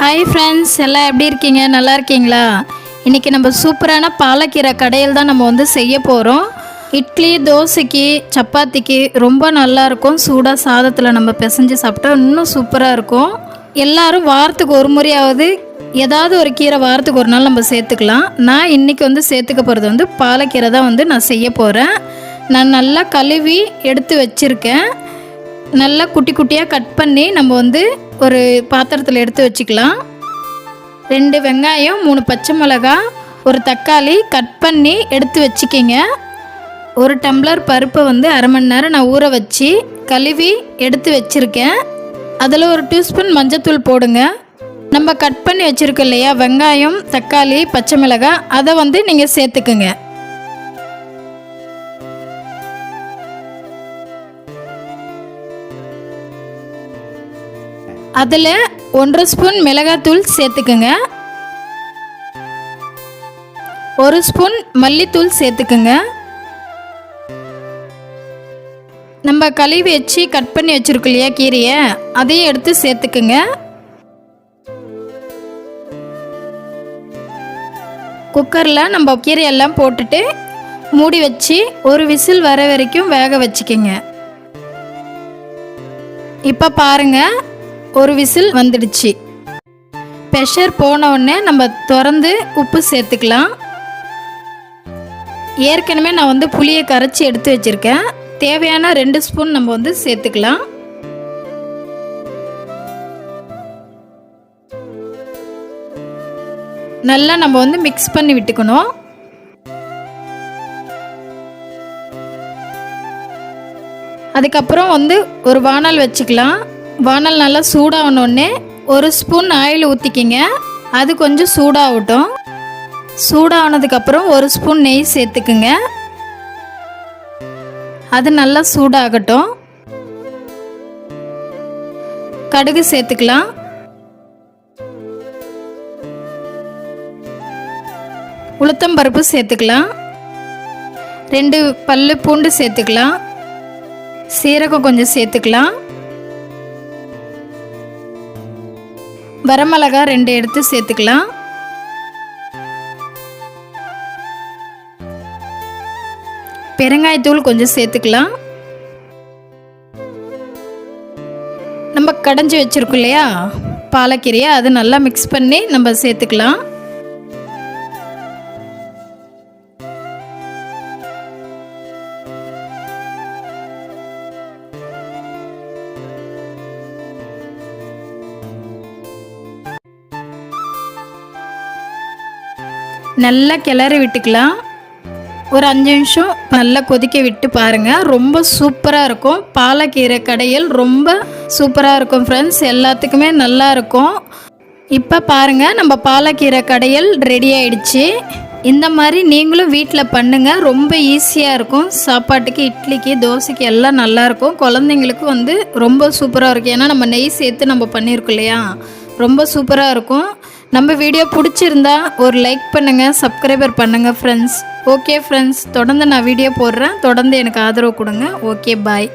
Hi friends எல்லாம் எப்படி இருக்கீங்க? நல்லா இருக்கீங்களா? இன்றைக்கி நம்ம சூப்பரான பாலக்கீரை கடையில் தான் நம்ம வந்து செய்ய போகிறோம் இட்லி தோசைக்கு சப்பாத்திக்கு ரொம்ப நல்லாயிருக்கும் சூடாக சாதத்தில் நம்ம பிசைஞ்சு சாப்பிட்டா இன்னும் சூப்பராக இருக்கும். எல்லோரும் வாரத்துக்கு ஒரு முறையாவது ஏதாவது ஒரு கீரை வாரத்துக்கு ஒரு நாள் நம்ம சேர்த்துக்கலாம். நான் இன்றைக்கி வந்து சேர்த்துக்க போகிறது வந்து பாலக்கீரை தான் வந்து நான் செய்ய போகிறேன் நான் நல்லா கழுவி எடுத்து வச்சுருக்கேன். நல்லா குட்டி குட்டியாக கட் பண்ணி நம்ம வந்து ஒரு பாத்திரத்தில் எடுத்து வச்சுக்கலாம். ரெண்டு வெங்காயம் மூணு பச்சை மிளகா ஒரு தக்காளி கட் பண்ணி எடுத்து வச்சுக்கிங்க. ஒரு டம்ளர் பருப்பை வந்து அரை மணி நேரம் நான் ஊற வச்சு கழுவி எடுத்து வச்சுருக்கேன். அதில் ஒரு டீஸ்பூன் மஞ்சத்தூள் போடுங்க. நம்ம கட் பண்ணி வச்சுருக்கோம் இல்லையா வெங்காயம் தக்காளி பச்சை மிளகாய் அதை வந்து நீங்கள் சேர்த்துக்குங்க. அதில் ஒன்றரை ஸ்பூன் மிளகாத்தூள் சேர்த்துக்குங்க. ஒரு ஸ்பூன் மல்லித்தூள் சேர்த்துக்குங்க. நம்ம கழுவி வச்சு கட் பண்ணி வச்சுருக்கோம் இல்லையா கீரையை அதையும் எடுத்து சேர்த்துக்குங்க. குக்கரில் நம்ம கீரையெல்லாம் போட்டுட்டு மூடி வச்சு ஒரு விசில் வர வரைக்கும் வேக வச்சுக்கோங்க. இப்போ பாருங்கள் ஒரு விசில் வந்துடுச்சு. ப்ரெஷர் போனவுடனே நம்ம திறந்து உப்பு சேர்த்துக்கலாம். ஏற்கனவே நான் வந்து புளியை கரைச்சி எடுத்து வச்சுருக்கேன். தேவையான ரெண்டு ஸ்பூன் நம்ம வந்து சேர்த்துக்கலாம். நல்லா நம்ம வந்து மிக்ஸ் பண்ணி விட்டுக்கணும். அதுக்கப்புறம் வந்து ஒரு வானல் வச்சுக்கலாம். வானல் நல்லா சூடாகணுன்னே ஒரு ஸ்பூன் ஆயில் ஊற்றிக்கிங்க அது கொஞ்சம் சூடாகட்டும். சூடானதுக்கப்புறம் ஒரு ஸ்பூன் நெய் சேர்த்துக்குங்க. அது நல்லா சூடாகட்டும். கடுகு சேர்த்துக்கலாம். உளுத்தம்பருப்பு சேர்த்துக்கலாம். ரெண்டு பல்லு பூண்டு சேர்த்துக்கலாம். சீரகம் கொஞ்சம் சேர்த்துக்கலாம். வரமிளகா ரெண்டு எடுத்து சேர்த்துக்கலாம். பெருங்காயத்தூள் கொஞ்சம் சேர்த்துக்கலாம். நம்ம கடைஞ்சி வச்சுருக்கோம் இல்லையா? பாலக்கீரையை அது நல்லா மிக்ஸ் பண்ணி நம்ம சேர்த்துக்கலாம். நல்லா கிளறி விட்டுக்கலாம். ஒரு அஞ்சு நிமிஷம் நல்லா கொதிக்க விட்டு பாருங்கள் ரொம்ப சூப்பராக இருக்கும். பாலக்கீரை கடையில் ரொம்ப சூப்பராக இருக்கும் ஃப்ரெண்ட்ஸ் எல்லாத்துக்குமே நல்லா இருக்கும். இப்போ பாருங்கள் நம்ம பாலக்கீரை கடையில் ரெடி ஆயிடுச்சு. இந்த மாதிரி நீங்களும் வீட்டில் பண்ணுங்கள் ரொம்ப ஈஸியாக இருக்கும். சாப்பாட்டுக்கு இட்லிக்கு தோசைக்கு எல்லாம் நல்லாயிருக்கும் குழந்தைங்களுக்கு வந்து ரொம்ப சூப்பராக இருக்கும். ஏன்னா நம்ம நெய் சேர்த்து நம்ம பண்ணியிருக்கோம் இல்லையா? ரொம்ப சூப்பராக இருக்கும். நம்ம வீடியோ பிடிச்சிருந்தா ஒரு லைக் பண்ணுங்கள் சப்ஸ்கிரைபர் பண்ணுங்கள் ஃப்ரெண்ட்ஸ் ஓகே ஃப்ரெண்ட்ஸ் தொடர்ந்து நான் வீடியோ போடுறேன். தொடர்ந்து எனக்கு ஆதரவு கொடுங்க. Okay bye